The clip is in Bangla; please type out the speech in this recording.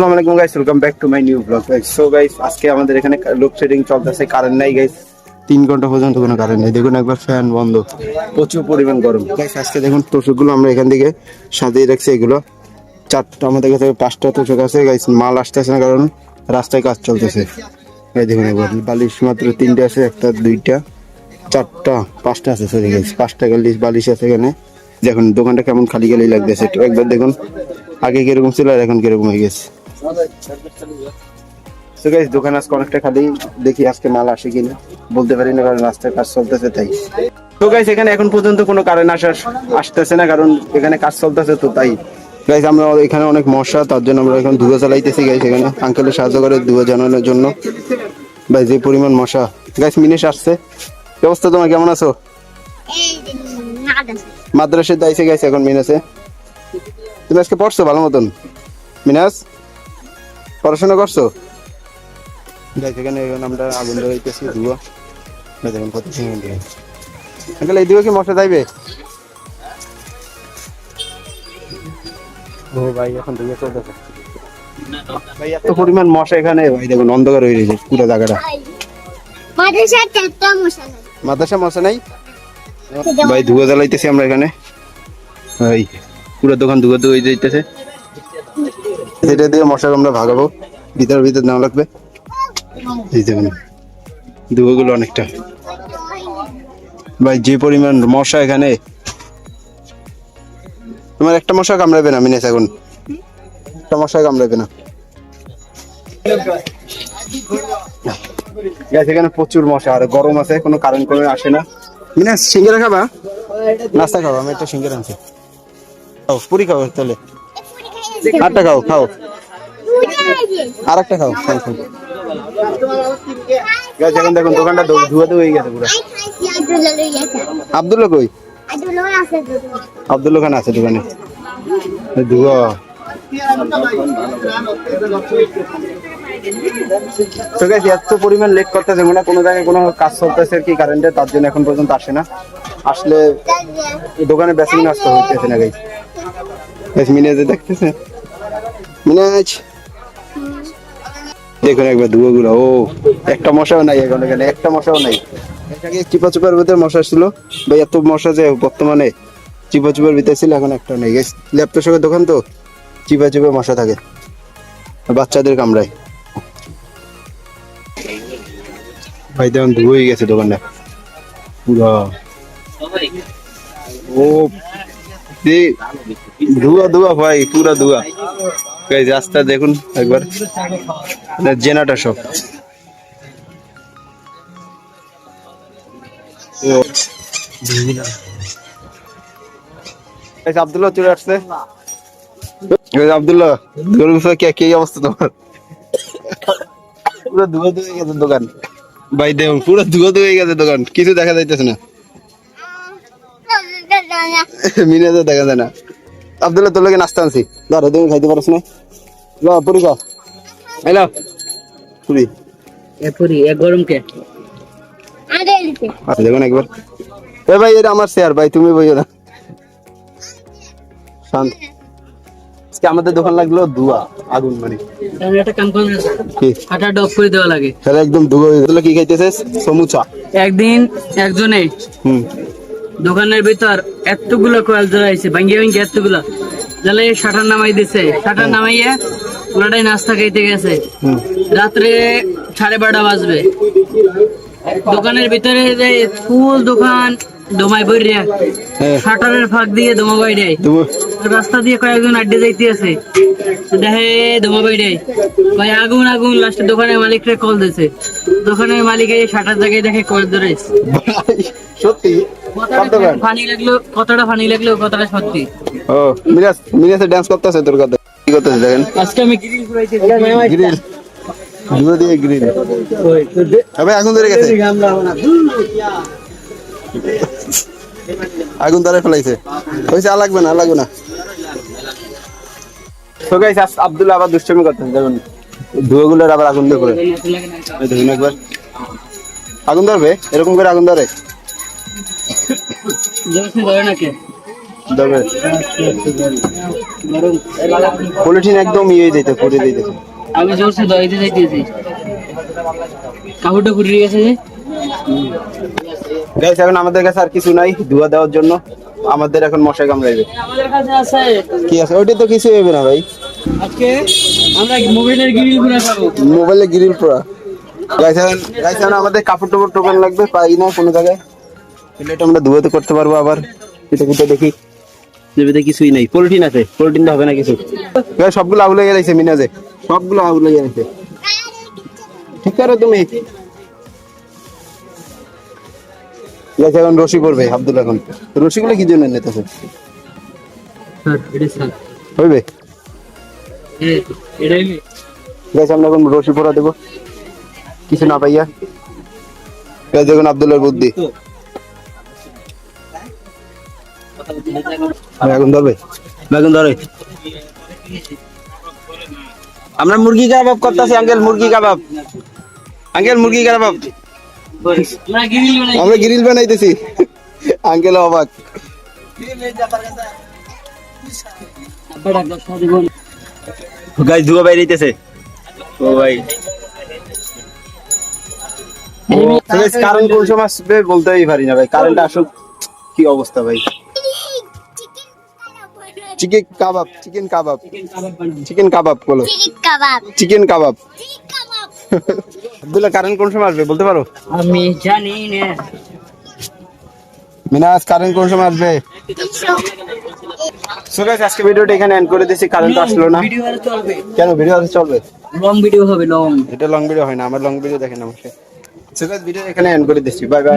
আসসালামু আলাইকুম guys welcome back to my new blog so guys আজকে আমাদের এখানে লোডশেডিং চলতেছে কারেন্ট নাই গাইস তিন ঘণ্টা পর্যন্ত কোনো কারেন্ট নেই। দেখুন একবার ফ্যান বন্ধ। প্রচুর পরিমাণ গরম। গাইস আজকে দেখুন তোষকগুলো আমরা এখান থেকে সাজিয়ে রাখছি এগুলো। চারটা আমাদের কাছে, পাঁচটা তোষক আছে গাইস মাল আসতেছে না কারণ রাস্তায় কাজ চলতেছে। এই দেখুন একবার, বালিশ মাত্র তিনটে আছে, একটা, দুইটা, চারটা, পাঁচটা আছে সরি গাইস পাঁচটা বালিশ বালিশ আছে এখানে। দেখুন, দোকানটা কেমন খালি খালি লাগতেছে একবার দেখুন, আগে কীরকম ছিল আর এখন কীরকম হয়ে গেছে। তো গাইস দোকান আজকে অনেকটা খালি। দেখি আজকে মাল আসে কিনা। বলতে পারি না কারণ রাস্তায় কাজ চলতেছে তাই। তো গাইস এখানে এখন পর্যন্ত কোনো কারেন্ট আসার আসতেছে না কারণ এখানে কাজ চলতেছে তো তাই। গাইস আমরা এখানে অনেক মশা তার জন্য আমরা এখন ধুয়ো চালাইতেছি গাইস এখানে। আঙ্কেলের সাহায্য করে ধুয়ো জানানোর জন্য। ভাই যে পরিমাণ মশা। গাইস মিনিশ আসছে। অবস্থা তোমার কেমন আছো? নাগাস দাইছে গাইছে এখন মিনাসে তুমি আজকে পড়ছো ভালো মতন? মিনাস পড়াশোনা করছ? এখানে এখন আমরা আগুন ধরাইতেছি ধুয়া এই কত সুন্দর আঙ্কেল এই দিকে কি মশা যাইবে? ও ভাই এখন ধুয়ে চলতেছে। ভাই এত পরিমাণ মশা এখানে। ভাই দেখুন অন্ধকার হয়ে গেছে পুরো জায়গাটা। মাদ্রাসার চারটা মশালা মাদ্রাসা মশা নাই? ভাই ধুয়া জ্বালাইতেছি আমরা এখানে। ভাই পুরো দোকান ধুয়া ধুয়ে যাইতেছে। এটা দিয়ে মশা আমরা ভাগাবো। ভিতর ভিতর নেওয়া লাগবে। এই দেখুন ধুয়োগুলো অনেকটা। ভাই, যে পরিমাণ মশা এখানে। তোমার একটা মশা কামড়াবে না মিনেস এখন। একটা মশা কামড়াবে না। এখানে প্রচুর মশা, আর গরম আছে, কোনো কারেন্ট করে আসে না। মিনাস সিঙ্গারা খাবা? নাস্তা খাবা, আমি একটা সিঙ্গারা আনছি পুরি খাও তাহলে। আটটা খাও খাও। আর একটা খাও এখন দেখুন দোকানটা ধু- ধুয়া ধুয়ে হয়ে গেছে পুরো। কই? খান আছে দোকানে। ধুয়া। তো এত পরিমাণ লেট করতেছে মনে কোনো জায়গায় কোনো কাজ চলতেছে কি কারেন্টে তার জন্য এখন পর্যন্ত আসে না। আসলে দোকানে বেশি নষ্ট হইতেছে না গাইস গাইস মিনাজে দেখতেছে। মিনাজ। দেখুন একবার ধুয়োগুলো, ও, একটা মশাও নাই এখন এখানে, একটা মশাও নাই। এটাকে চিপা চুপার ভিতরে মশা ছিল। ভাই, এত মশা যে বর্তমানে চিপা চুপার ভিতরে ছিল, এখন একটা নেই। ল্যাপটপ সঙ্গে দোকান তো, চিপা চিপা মশা থাকে। বাচ্চাদের কামড়ায়। ভাই, দেখুন ধুয়ে গেছে দোকানটা। পুরো। ও ধুয়া ধুয়া ভাই, পুরা ধুয়া। রাস্তা দেখুন একবার। জেনাটা সব ও চলে আসছে। গাইজ গরু কে কি অবস্থা তোমার? পুরো ধুয়া ধুয়ে গেছে দোকান। ভাই দেখুন পুরো ধুয়া ধুয়ে গেছে দোকান। কিছু দেখা যাইতেছে না। মিনাজে দেখা যায় না। আব্দুল্লাহ তোর লোকে নাস্তা আনছি। ধরো তুমি খাইতে পারছ না? ল পুরি খাও হ্যালো। পুরি। এপুরি এক গরমকে আচ্ছা দেখুন একবার। এ ভাই এটা আমার শেয়ার ভাই তুমি বইও না শান্ত। আজকে আমাদের দোকান লাগল ধোয়া আগুন মানে। একটা কাম করে কি? হাঁটা ডব করে দেওয়া লাগে। তাহলে একদম ধোয়া হয়ে গেল কি খাইতেছে সমুচা। একদিন একজনে হুম। দোকানের ভিতর এতগুলো কয়েল জ্বালাইছে ভাঙ্গিয়ে ভাঙ্গিয়ে এতগুলো। জ্বালাই শাটার নামাই দিছে। শাটার নামাইয়া পুরাটাই নাস্তা খাইতে গেছে। রাত্রে সাড়ে বারোটা বাজবে। দোকানের ভিতরে যে ফুল দোকান দমাই বইরিয়া হ্যাঁ। শাটারের ফাঁক দিয়ে দমা বাইরে রাস্তা দিয়ে কয়েকজন আড্ডে যাইতে আছে। দেখে দমা বাইরে ভাই আগুন আগুন লাস্টে দোকানের মালিকরে কল দিছে। দোকানের মালিক এই শাটার জায়গায় দেখে কল ধরে সত্যি? ফানি লাগল কতটা ফানি লাগল কতটা সত্যি। ও মিরাজ মিরাজে ডান্স করতেছে তোর কথা। কি করতেছে দেখেন? আজকে আমি গ্রিল পুরাইতে গ্রিল ধুয়ে দিয়ে গ্রিল আবে আগুন ধরে গেছে। আগুন ধরে ফেলাইছে। হইছে আর লাগবে না লাগবে না। তো গাইস আব্দুল্লাহ আবার দুষ্টমি করতেছে দেখুন। ধুয়োগুলোর আবার আগুন দেখুন একবার। আগুন ধরবে? এরকম করে আগুন ধরে? পলিথিন একদম ইয়ে দিতে পুড়ে দিতে। আমি জোরসে দইতে যাইতেছি কাপড়টা কুড়িয়ে গেছে যে? গাইস এখন আমাদের কাছে আর কিছু নাই ধোয়া দেওয়ার জন্য। আমাদের এখন মশাই কামড়াইবে। আমাদের কাছে আছে। কি আছে? ওইটা তো কিছু হবে না ভাই। আজকে আমরা মোবাইলের গ্রিলগুলো খাব? মোবাইলে গ্রিল পড়া গাইস এখন গাইস এখন আমাদের কাপড় টাপড় টোকেন লাগবে পাই না কোনো জায়গায়। এটা আমরা ধুয়াতে করতে পারব আবার। এটা দেখি। কিছুই নাই। পলিথিন আছে। পলিথিন তো হবে না কিছু? সবগুলো আউলে গেছে মিনাজে। সবগুলো আউলে গেছে। ঠিক করো তুমি। এখন রশি আব্দুল এখন। রশিগুলো কি জন্য নিতেছে? স্যার। হইবে? আমরা এখন রশি পড়া দেবো। কিছু না পাইয়া। দেখুন আব্দুলের বুদ্ধি। বেগুন ধরবে? বেগুন ধরে। আমরা মুরগি কাবাব করতেছি আঙ্কেল মুরগি কাবাব। আঙ্কেল মুরগি কাবাব। আমরা গ্রিল বানাইতেছি। আঙ্কেল অবাক। গাইস ধুয়া বাইরেইতেছে ও ভাই। কারেন্ট কোন সময় আসবে বলতেই পারি না ভাই। কারেন্ট আসুক কি অবস্থা ভাই? Chicken kebab chicken kebab. Chicken kebab বলো। Chicken kebab. আব্দুল্লাহ কারেন্ট কোন সময় আসবে বলতে পারো? আমি জানি না। মিনাজ কারেন্ট কোন সময় আসবে? সো গাইস আজকে ভিডিওটা এখানে এন্ড করে দিয়েছি কারেন্ট আসলো না। ভিডিও আর চলবে? কেন ভিডিও আছে চলবে? লং ভিডিও হবে লং এটা লং ভিডিও হয় না আমার লং ভিডিও দেখেন আমাকে। সো গাইস ভিডিও এখানে এন্ড করে দিচ্ছি বাই বাই.